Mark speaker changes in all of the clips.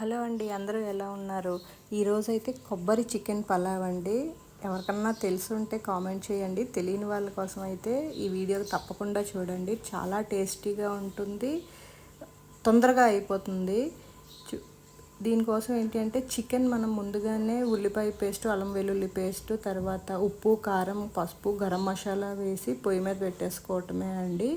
Speaker 1: Hello అండి అందరూ ఎలా ఉన్నారు? ఈరోజైతే కొబ్బరి చికెన్ పలావ్ అండి. ఎవరికన్నా తెలుసుంటే కామెంట్ చేయండి. తెలియని వాళ్ళ కోసం అయితే ఈ వీడియో తప్పకుండా చూడండి. చాలా టేస్టీగా ఉంటుంది. తొందరగా అయిపోతుంది. దీనికోసం ఏంటి అంటే చికెన్ మనం ముందుగానే ఉల్లిపాయ పేస్ట్ అల్లం వెల్లుల్లి పేస్ట్ తర్వాత ఉప్పు కారం పసుపు గరం మసాలా వేసి పొయ్యి మీద పెట్టేసుకోవటమే అండి.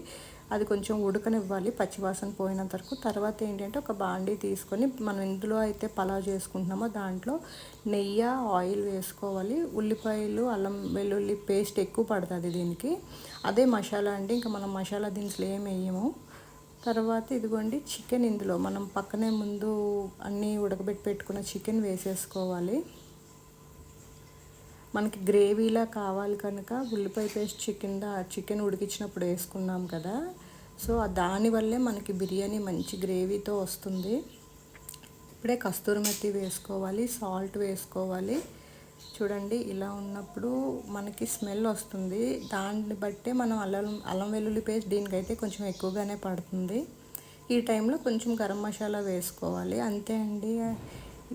Speaker 1: అది కొంచెం ఉడకనివ్వాలి పచ్చివాసన పోయినంత వరకు. తర్వాత ఏంటంటే ఒక బాండీ తీసుకొని మనం ఇందులో అయితే పలావ్ చేసుకుంటున్నామో దాంట్లో నెయ్యి ఆయిల్ వేసుకోవాలి. ఉల్లిపాయలు అల్లం వెల్లుల్లి పేస్ట్ ఎక్కువ పడుతుంది దీనికి. అదే మసాలా అండి. ఇంకా మనం మసాలా దినుసులు ఏం వేయము. తర్వాత ఇదిగోండి చికెన్ ఇందులో. మనం పక్కనే ముందు అన్నీ ఉడకబెట్టి పెట్టుకున్న చికెన్ వేసేసుకోవాలి. మనకి గ్రేవీలా కావాలి కనుక ఉల్లిపాయ పేస్ట్ చికెన్ చికెన్ ఉడికించినప్పుడు వేసుకున్నాం కదా. సో దానివల్లే మనకి బిర్యానీ మంచి గ్రేవీతో వస్తుంది. ఇప్పుడే కస్తూరి మెత్తి వేసుకోవాలి సాల్ట్ వేసుకోవాలి. చూడండి ఇలా ఉన్నప్పుడు మనకి స్మెల్ వస్తుంది. దాన్ని బట్టే మనం అల్లం అల్లం వెల్లుల్లి పేస్ట్ దీనికైతే కొంచెం ఎక్కువగానే పడుతుంది. ఈ టైంలో కొంచెం గరం మసాలా వేసుకోవాలి. అంతే అండి.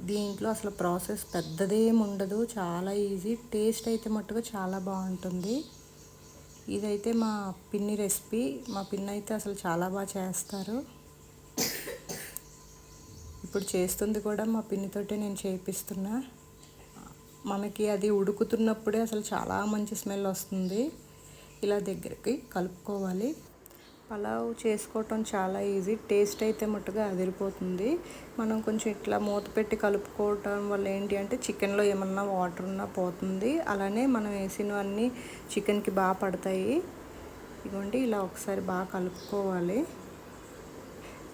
Speaker 1: దీంట్లో అసలు ప్రాసెస్ పెద్దదేం ఉండదు చాలా ఈజీ. టేస్ట్ అయితే మట్టుగా చాలా బాగుంటుంది. ఇదైతే మా పిన్ని రెసిపీ. మా పిన్ని అయితే అసలు చాలా బాగా చేస్తారు. ఇప్పుడు చేస్తుంది కూడా మా పిన్నితోటే నేను చేపిస్తున్నా. మనకి అది ఉడుకుతున్నప్పుడే అసలు చాలా మంచి స్మెల్ వస్తుంది. ఇలా దగ్గరికి కలుపుకోవాలి. పలావ్ చేసుకోవటం చాలా ఈజీ. టేస్ట్ అయితే మట్టుగా అదిరిపోతుంది. మనం కొంచెం ఇట్లా మూత పెట్టి కలుపుకోవటం వల్ల ఏంటి అంటే చికెన్లో ఏమన్నా వాటర్ ఉన్నా పోతుంది. అలానే మనం వేసినవన్నీ చికెన్కి బాగా పడతాయి. ఇదిగోండి ఇలా ఒకసారి బాగా కలుపుకోవాలి.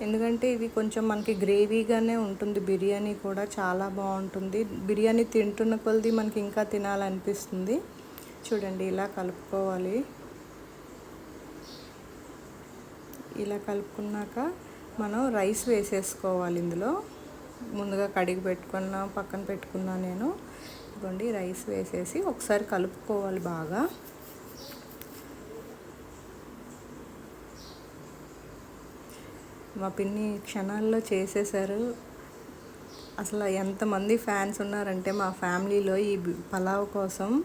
Speaker 1: ఎందుకంటే ఇది కొంచెం మనకి గ్రేవీగానే ఉంటుంది. బిర్యానీ కూడా చాలా బాగుంటుంది. బిర్యానీ తింటున్న కొలది మనకి ఇంకా తినాలనిపిస్తుంది. చూడండి ఇలా కలుపుకోవాలి. ఇలా కలుపుకున్నాక మనం రైస్ వేసేసుకోవాలి ఇందులో. ముందుగా కడిగి పెట్టుకున్న పక్కన పెట్టుకున్నా నేను ఇదిగోండి రైస్ వేసేసి ఒకసారి కలుపుకోవాలి బాగా. మా పిన్ని క్షణాల్లో చేసేసారు అసలు ఎంతమంది ఫ్యాన్స్ ఉన్నారంటే మా ఫ్యామిలీలో ఈ పలావ్ కోసం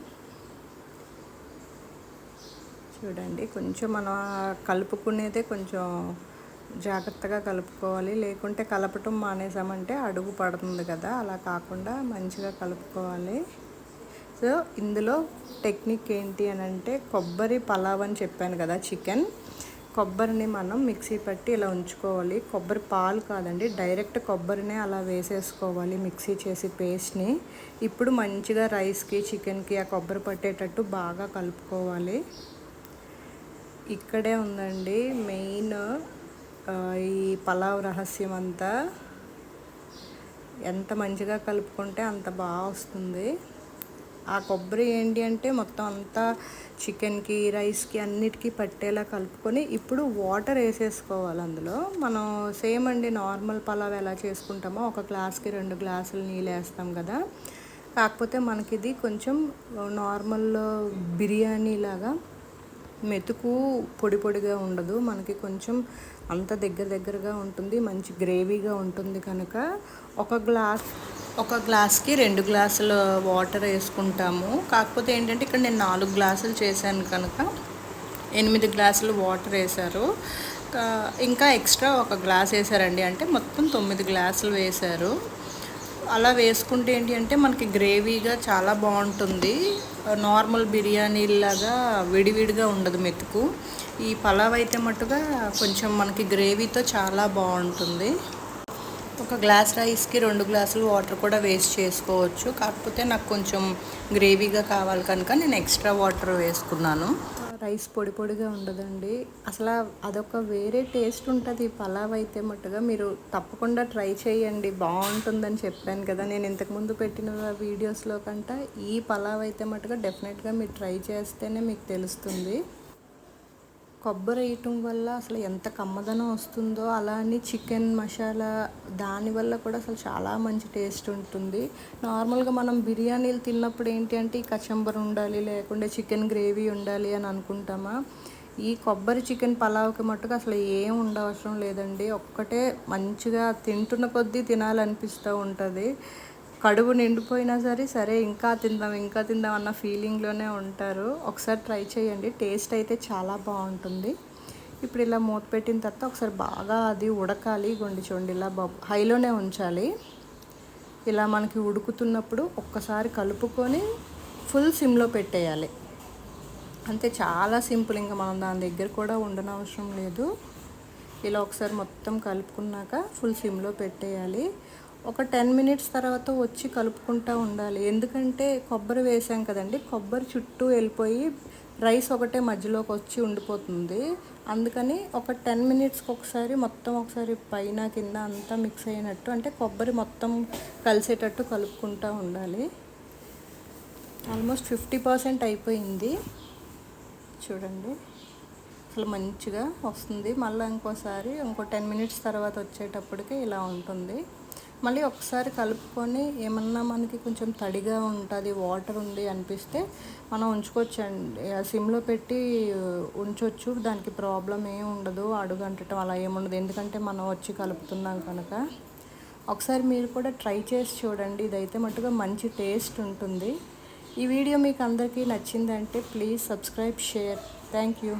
Speaker 1: చూడండి. కొంచెం మనం కలుపుకునేదే కొంచెం జాగ్రత్తగా కలుపుకోవాలి. లేకుంటే కలపటం మానేసామంటే అడుగు పడుతుంది కదా. అలా కాకుండా మంచిగా కలుపుకోవాలి. సో ఇందులో టెక్నిక్ ఏంటి అని అంటే కొబ్బరి పలావ్ అని చెప్పాను కదా చికెన్. కొబ్బరిని మనం మిక్సీ పట్టి ఇలా ఉంచుకోవాలి. కొబ్బరి పాలు కాదండి డైరెక్ట్ కొబ్బరినే అలా వేసేసుకోవాలి మిక్సీ చేసి పేస్ట్ని. ఇప్పుడు మంచిగా రైస్కి చికెన్కి ఆ కొబ్బరి పట్టేటట్టు బాగా కలుపుకోవాలి. ఇక్కడే ఉందండి. మెయిన్ ఈ పలావ్ రహస్యం అంతా ఎంత మంచిగా కలుపుకుంటే అంత బాగా వస్తుంది. ఆ కొబ్బరి ఏంటి అంటే మొత్తం అంతా చికెన్కి రైస్కి అన్నిటికీ పట్టేలా కలుపుకొని ఇప్పుడు వాటర్ వేసేసుకోవాలి అందులో. మనం సేమ్ అండి నార్మల్ పలావ్ ఎలా చేసుకుంటామో ఒక గ్లాస్కి రెండు గ్లాసులు నీళ్ళు వేస్తాం కదా. కాకపోతే మనకిది కొంచెం నార్మల్ బిర్యానీ లాగా మెతుకు పొడి పొడిగా ఉండదు. మనకి కొంచెం అంత దగ్గర దగ్గరగా ఉంటుంది. మంచి గ్రేవీగా ఉంటుంది కనుక ఒక గ్లాస్ ఒక గ్లాస్కి రెండు గ్లాసుల వాటర్ వేసుకుంటాము. కాకపోతే ఏంటంటే ఇక్కడ నేను నాలుగు గ్లాసులు చేశాను కనుక ఎనిమిది గ్లాసులు వాటర్ వేశారు. ఇంకా ఎక్స్ట్రా ఒక గ్లాస్ వేశారండి. అంటే మొత్తం తొమ్మిది గ్లాసులు వేశారు. అలా వేసుకుంటే ఏంటి అంటే మనకి గ్రేవీగా చాలా బాగుంటుంది. నార్మల్ బిర్యానీ లాగా విడివిడిగా ఉండదు మెతుకు. ఈ పలావ్ అయితే మట్టుగా కొంచెం మనకి గ్రేవీతో చాలా బాగుంటుంది. ఒక గ్లాస్ రైస్కి రెండు గ్లాసులు వాటర్ కూడా వేస్ట్ చేసుకోవచ్చు. కాకపోతే నాకు కొంచెం గ్రేవీగా కావాలి కనుక నేను ఎక్స్ట్రా వాటర్ వేసుకున్నాను. రైస్ పొడి పొడిగా ఉండదండి. అసలు అదొక వేరే టేస్ట్ ఉంటుంది. ఈ పలావ్ అయితే మట్టుగా మీరు తప్పకుండా ట్రై చేయండి. బాగుంటుందని చెప్పాను కదా. నేను ఇంతకుముందు పెట్టిన వీడియోస్లో కంటే ఈ పలావ్ అయితే మట్టుగా డెఫినెట్గా మీరు ట్రై చేస్తేనే మీకు తెలుస్తుంది. కొబ్బరి వేయటం వల్ల అసలు ఎంత కమ్మదనం వస్తుందో అలా అని చికెన్ మసాలా దానివల్ల కూడా అసలు చాలా మంచి టేస్ట్ ఉంటుంది. నార్మల్గా మనం బిర్యానీలు తిన్నప్పుడు ఏంటి అంటే ఈ కచంబర్ ఉండాలి లేకుంటే చికెన్ గ్రేవీ ఉండాలి అని అనుకుంటామా? ఈ కొబ్బరి చికెన్ పలావ్కి మట్టుకు అసలు ఏం ఉండవసరం లేదండి. ఒక్కటే మంచిగా తింటున్న కొద్దీ తినాలనిపిస్తూ ఉంటుంది. కడుపు నిండిపోయినా సరే సరే ఇంకా తిందాం ఇంకా తిందాం అన్న ఫీలింగ్లోనే ఉంటారు. ఒకసారి ట్రై చేయండి. టేస్ట్ అయితే చాలా బాగుంటుంది. ఇప్పుడు ఇలా మూత పెట్టిన తర్వాత ఒకసారి బాగా అది ఉడకాలి. గుండి చూడండి ఇలా హైలోనే ఉంచాలి. ఇలా మనకి ఉడుకుతున్నప్పుడు ఒక్కసారి కలుపుకొని ఫుల్ సిమ్లో పెట్టేయాలి. అంతే చాలా సింపుల్. ఇంకా మనం దాని దగ్గర కూడా ఉండనవసరం లేదు. ఇలా ఒకసారి మొత్తం కలుపుకున్నాక ఫుల్ సిమ్లో పెట్టేయాలి. ఒక టెన్ మినిట్స్ తర్వాత వచ్చి కలుపుకుంటూ ఉండాలి. ఎందుకంటే కొబ్బరి వేసాం కదండి. కొబ్బరి చుట్టూ వెళ్ళిపోయి రైస్ ఒకటే మధ్యలోకి వచ్చి ఉండిపోతుంది. అందుకని ఒక టెన్ మినిట్స్కి ఒకసారి మొత్తం ఒకసారి పైన కింద అంతా మిక్స్ అయినట్టు అంటే కొబ్బరి మొత్తం కలిసేటట్టు కలుపుకుంటూ ఉండాలి. ఆల్మోస్ట్ ఫిఫ్టీ పర్సెంట్ అయిపోయింది. చూడండి. అసలు మంచిగా వస్తుంది. మళ్ళీ ఇంకోసారి ఇంకో టెన్ మినిట్స్ తర్వాత వచ్చేటప్పటికి ఇలా ఉంటుంది. మళ్ళీ ఒకసారి కలుపుకొని ఏమన్నా మనకి కొంచెం తడిగా ఉంటుంది వాటర్ ఉంది అనిపిస్తే మనం ఉంచుకోవచ్చండి. సిమ్లో పెట్టి ఉంచవచ్చు దానికి ప్రాబ్లం ఏం ఉండదు అడుగంటటం అలా ఏముండదు ఎందుకంటే మనం వచ్చి కలుపుతున్నాం కనుక. ఒకసారి మీరు కూడా ట్రై చేసి చూడండి ఇదైతే మట్టుగా మంచి టేస్ట్ ఉంటుంది. ఈ వీడియో మీకు అందరికీ నచ్చిందంటే please subscribe share. Thank you